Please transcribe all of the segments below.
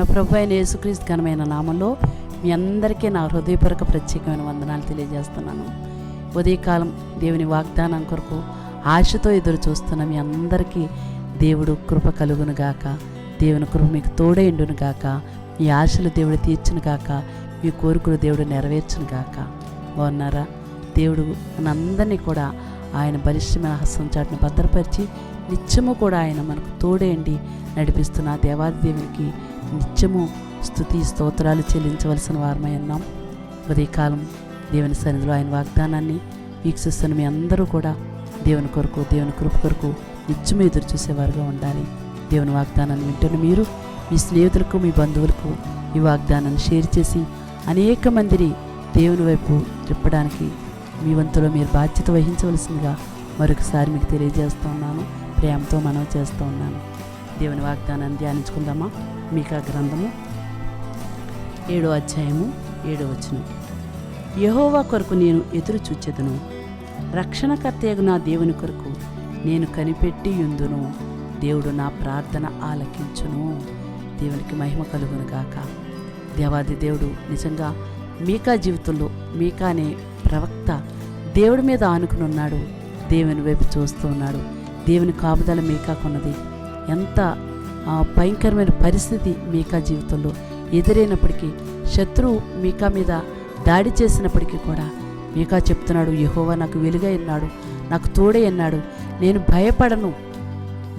మన ప్రభు అయిన యేసుక్రీస్తు ఘనమైన నామంలో మీ అందరికీ నా హృదయపూర్వక ప్రత్యేకమైన వందనాలు తెలియజేస్తున్నాను. ఉదయకాలం దేవుని వాగ్దానం కొరకు ఆశతో ఎదురు చూస్తున్న మీ అందరికీ దేవుడు కృప కలుగును గాక. దేవుని కృప మీకు తోడైండును గాక. మీ ఆశలు దేవుడు తీర్చును గాక. మీ కోరికలు దేవుడు నెరవేర్చును గాక. బాగున్నారా? దేవుడు మనందరినీ కూడా ఆయన బలిష్టమైన హస్తం చాటును భద్రపరిచి నిత్యము కూడా ఆయన మనకు తోడేయండి నడిపిస్తున్న దేవాది దేవునికి నిత్యము స్థుతి స్తోత్రాలు చెల్లించవలసిన వారమై ఉన్నాం. ఉదయకాలం దేవుని సన్నిధిలో ఆయన వాగ్దానాన్ని వీక్షిస్తున్న మీ అందరూ కూడా దేవుని కొరకు దేవుని కృప కొరకు నిత్యము ఎదురు చూసేవారుగా ఉండాలి. దేవుని వాగ్దానాన్ని వింటున్న మీరు మీ స్నేహితులకు మీ బంధువులకు ఈ వాగ్దానాన్ని షేర్ చేసి అనేక మందిని దేవుని వైపు చెప్పడానికి మీ వంతులో మీరు బాధ్యత వహించవలసిందిగా మరొకసారి మీకు తెలియజేస్తూ ఉన్నాను. ప్రేమతో మనం చేస్తూ ఉన్నాను. దేవుని వాగ్దానాన్ని ధ్యానించుకుందామా? మీకా గ్రంథము ఏడో అధ్యాయము ఏడో వచనం. యహోవా కొరకు నేను ఎదురు చూచెదను రక్షణకర్తయగు నా దేవుని కొరకు నేను కనిపెట్టి యుందును దేవుడు నా ప్రార్థన ఆలకించును. దేవునికి మహిమ కలుగును గాక. దేవాది దేవుడు నిజంగా మీకా జీవితంలో మీకా అనే ప్రవక్త దేవుడి మీద ఆనుకుని ఉన్నాడు. దేవుని వైపు చూస్తూ ఉన్నాడు. దేవుని కాపుదల మీకాకున్నది ఎంత భయంకరమైన పరిస్థితి మీకా జీవితంలో ఎదురైనప్పటికీ శత్రువు మీకా మీద దాడి చేసినప్పటికీ కూడా మీకా చెప్తున్నాడు యహోవా నాకు వెలుగై ఉన్నాడు నాకు తోడే అన్నాడు నేను భయపడను.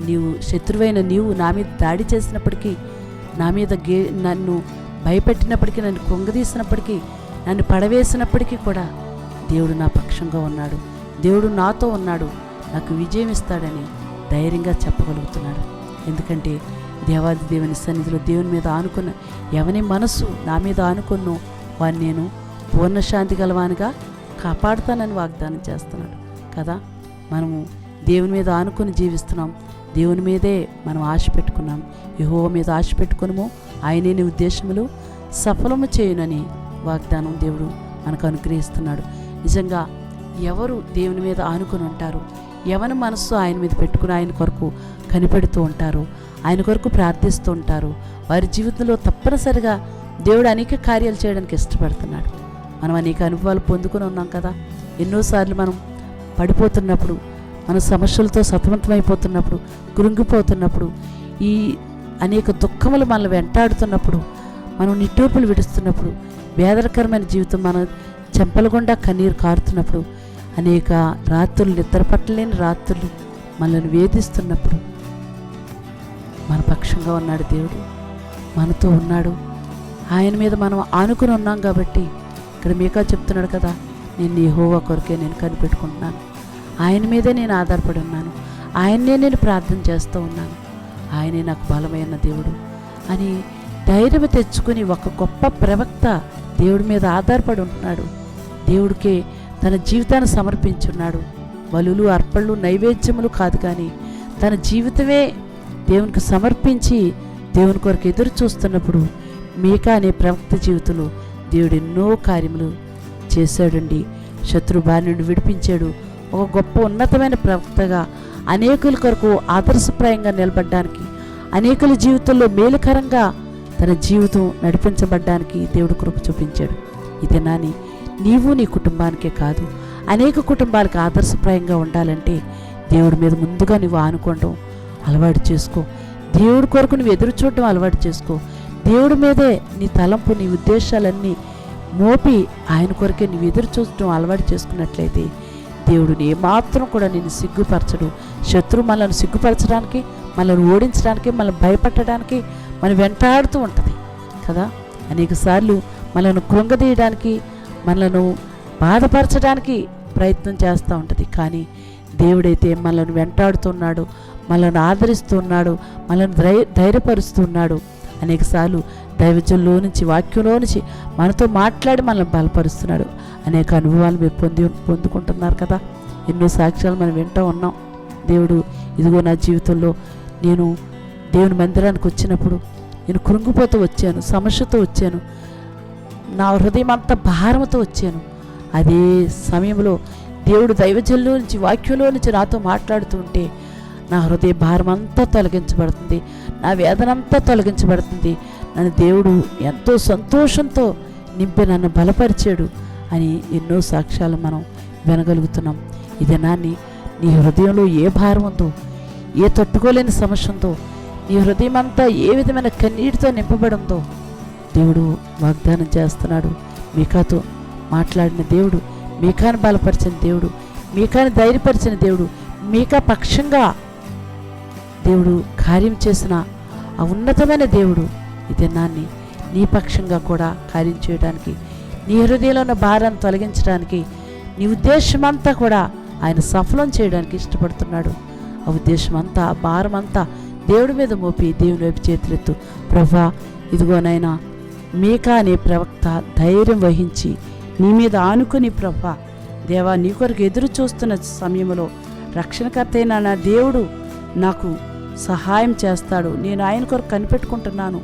నీవు శత్రువైన నీవు నా మీద దాడి చేసినప్పటికీ నా మీద గే నన్ను భయపెట్టినప్పటికీ నన్ను కొంగదీసినప్పటికీ నన్ను పడవేసినప్పటికీ కూడా దేవుడు నా పక్షంగా ఉన్నాడు. దేవుడు నాతో ఉన్నాడు. నాకు విజయం ఇస్తాడని ధైర్యంగా చెప్పగలుగుతున్నాడు ఎందుకంటే దేవాది దేవుని సన్నిధిలో దేవుని మీద ఆనుకున్న ఎవని మనసు నా మీద ఆనుకున్నో వాడిని నేను పూర్ణ శాంతి గలవానిగా కాపాడుతానని వాగ్దానం చేస్తున్నాడు. కదా? మనము దేవుని మీద ఆనుకొని జీవిస్తున్నాం. దేవుని మీదే మనం ఆశ పెట్టుకున్నాం. యహో మీద ఆశ పెట్టుకున్నాము ఆయనే నీ ఉద్దేశములు. సఫలము చేయునని వాగ్దానం దేవుడు మనకు అనుగ్రహిస్తున్నాడు. నిజంగా ఎవరు దేవుని మీద ఆనుకొని ఉంటారు? ఎవరి మనస్సు ఆయన మీద పెట్టుకుని ఆయన కొరకు కనిపెడుతూ ఉంటారు. ఆయన కొరకు ప్రార్థిస్తూ ఉంటారు. వారి జీవితంలో తప్పనిసరిగా దేవుడు అనేక కార్యాలు చేయడానికి ఇష్టపడుతున్నాడు. మనం అనేక అనుభవాలు పొందుకుని ఉన్నాం కదా. ఎన్నోసార్లు మనం పడిపోతున్నప్పుడు మన సమస్యలతో సతమతమైపోతున్నప్పుడు కృంగిపోతున్నప్పుడు ఈ అనేక దుఃఖములు మనల్ని వెంటాడుతున్నప్పుడు మనం నిట్టూర్పులు విడుస్తున్నప్పుడు వేదనకరమైన జీవితం మన చెంపలగుండా కన్నీరు కారుతున్నప్పుడు అనేక రాత్రులు నిద్రపట్టలేని రాత్రులు మనల్ని వేధిస్తున్నప్పుడు మన పక్షంగా ఉన్నాడు దేవుడు. మనతో ఉన్నాడు. ఆయన మీద మనం ఆనుకుని ఉన్నాం కాబట్టి ఇక్కడ మీకా చెప్తున్నాడు కదా నేను నీ హోవా కొరకే నేను కనిపెట్టుకుంటున్నాను. ఆయన మీదే నేను ఆధారపడి ఉన్నాను. ఆయన్నే నేను ప్రార్థన చేస్తూ ఉన్నాను. ఆయనే నాకు బలమైన దేవుడు అని ధైర్యం తెచ్చుకుని ఒక గొప్ప ప్రవక్త దేవుడి మీద ఆధారపడి ఉంటున్నాడు. దేవుడికే తన జీవితాన్ని సమర్పించున్నాడు. బలులు అర్పణలు నైవేద్యములు కాదు కానీ తన జీవితమే దేవునికి సమర్పించి దేవుని కొరకు ఎదురు చూస్తున్నప్పుడు మీకా అనే ప్రవక్త జీవితంలో దేవుడు ఎన్నో కార్యములు చేశాడండి. శత్రు బారి నుండి విడిపించాడు. ఒక గొప్ప ఉన్నతమైన ప్రవక్తగా అనేకుల కొరకు ఆదర్శప్రాయంగా నిలబడడానికి అనేకుల జీవితంలో మేలుకరంగా తన జీవితం నడిపించబడ్డానికి దేవుడు కృప చూపించాడు. ఇది నాని నీవు నీ కుటుంబానికే కాదు అనేక కుటుంబాలకు ఆదర్శప్రాయంగా ఉండాలంటే దేవుడి మీద ముందుగా నువ్వు ఆనుకోవడం అలవాటు చేసుకో. దేవుడి కొరకు నువ్వు ఎదురు చూడడం అలవాటు చేసుకో. దేవుడి మీదే నీ తలంపు నీ ఉద్దేశాలన్నీ మోపి ఆయన కొరకే నువ్వు ఎదురు చూడటం అలవాటు చేసుకున్నట్లయితే దేవుడిని ఏమాత్రం కూడా నేను సిగ్గుపరచడు. శత్రు మనల్ని సిగ్గుపరచడానికి మనల్ని ఓడించడానికి మనల్ని భయపెట్టడానికి మనం వెంటాడుతూ ఉంటుంది. కదా? అనేక సార్లు మనల్ని కృంగదీయడానికి మనలను బాధపరచడానికి ప్రయత్నం చేస్తూ ఉంటుంది. కానీ దేవుడైతే మనల్ని వెంటాడుతున్నాడు మనల్ని ఆదరిస్తున్నాడు మనల్ని ధై ధైర్యపరుస్తున్నాడు. అనేకసార్లు దైవజంలో నుంచి వాక్యంలో నుంచి మనతో మాట్లాడి మనల్ని బలపరుస్తున్నాడు. అనేక అనుభవాలు మీరు పొంది పొందుకుంటున్నారు కదా. ఎన్నో సాక్ష్యాలు మనం వింటూ ఉన్నాం. దేవుడు ఇదిగో నా జీవితంలో నేను దేవుని మందిరానికి వచ్చినప్పుడు నేను కృంగిపోతూ వచ్చాను సమస్యతో వచ్చాను. నా హృదయం అంతా భారంతో వచ్చాను. అదే సమయంలో దేవుడు దైవజల్లో నుంచి వాక్యంలో నుంచి నాతో మాట్లాడుతూ ఉంటే నా హృదయ భారం అంతా తొలగించబడుతుంది. నా వేదన అంతా తొలగించబడుతుంది. నన్ను దేవుడు ఎంతో సంతోషంతో నింపి నన్ను బలపరిచాడు అని ఎన్నో సాక్ష్యాలు మనం వినగలుగుతున్నాం. ఇదనాన్ని నీ హృదయంలో ఏ భారం ఉందో ఏ తట్టుకోలేని సమస్య ఉందో నీ హృదయం అంతా ఏ విధమైన కన్నీటితో నింపబడి ఉందో దేవుడు వాగ్దానం చేస్తున్నాడు. మీకాతో మాట్లాడిన దేవుడు మీకాని బలపరిచిన దేవుడు మీకాని ధైర్యపరిచిన దేవుడు మీకా పక్షంగా దేవుడు కార్యం చేసిన ఆ ఉన్నతమైన దేవుడు ఈ దినాన్ని నీ పక్షంగా కూడా కార్యం చేయడానికి నీ హృదయంలో ఉన్న భారాన్ని తొలగించడానికి నీ ఉద్దేశం అంతా కూడా ఆయన సఫలం చేయడానికి ఇష్టపడుతున్నాడు. ఆ ఉద్దేశం అంతా ఆ భారం అంతా దేవుడి మీద మోపి దేవుని వైపు చేతులెత్తు. ప్రభా ఇదిగోనైనా మీకా అనే ప్రవక్త ధైర్యం వహించి నీ మీద ఆనుకుని ప్రభా దేవా నీ కొరకు ఎదురు చూస్తున్న సమయంలో రక్షణకర్త అయిన నా దేవుడు నాకు సహాయం చేస్తాడు. నేను ఆయన కొరకు కనిపెట్టుకుంటున్నాను.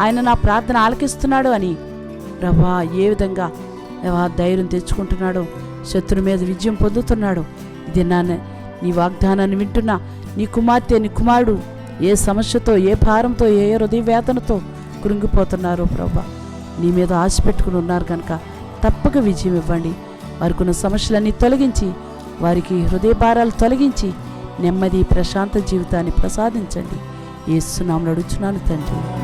ఆయన నా ప్రార్థన ఆలకిస్తున్నాడు అని ప్రభా ఏ విధంగా దేవా ధైర్యం తెచ్చుకుంటున్నాడో శత్రు మీద విజయం పొందుతున్నాడు ఇది నా నీ వాగ్దానాన్ని వింటున్నా నీ కుమార్తె నీ కుమారుడు ఏ సమస్యతో ఏ భారంతో ఏ హృదయ వేదనతో కృంగిపోతున్నారో ప్రభా. నీ మీద ఆశ పెట్టుకుని ఉన్నారు కనుక తప్పక విజయం ఇవ్వండి. వారికి ఉన్న సమస్యలన్నీ తొలగించి వారికి హృదయ భారాలు తొలగించి నెమ్మది ప్రశాంత జీవితాన్ని ప్రసాదించండి. ఏసునామలు అడుగుచున్నాను తండ్రి.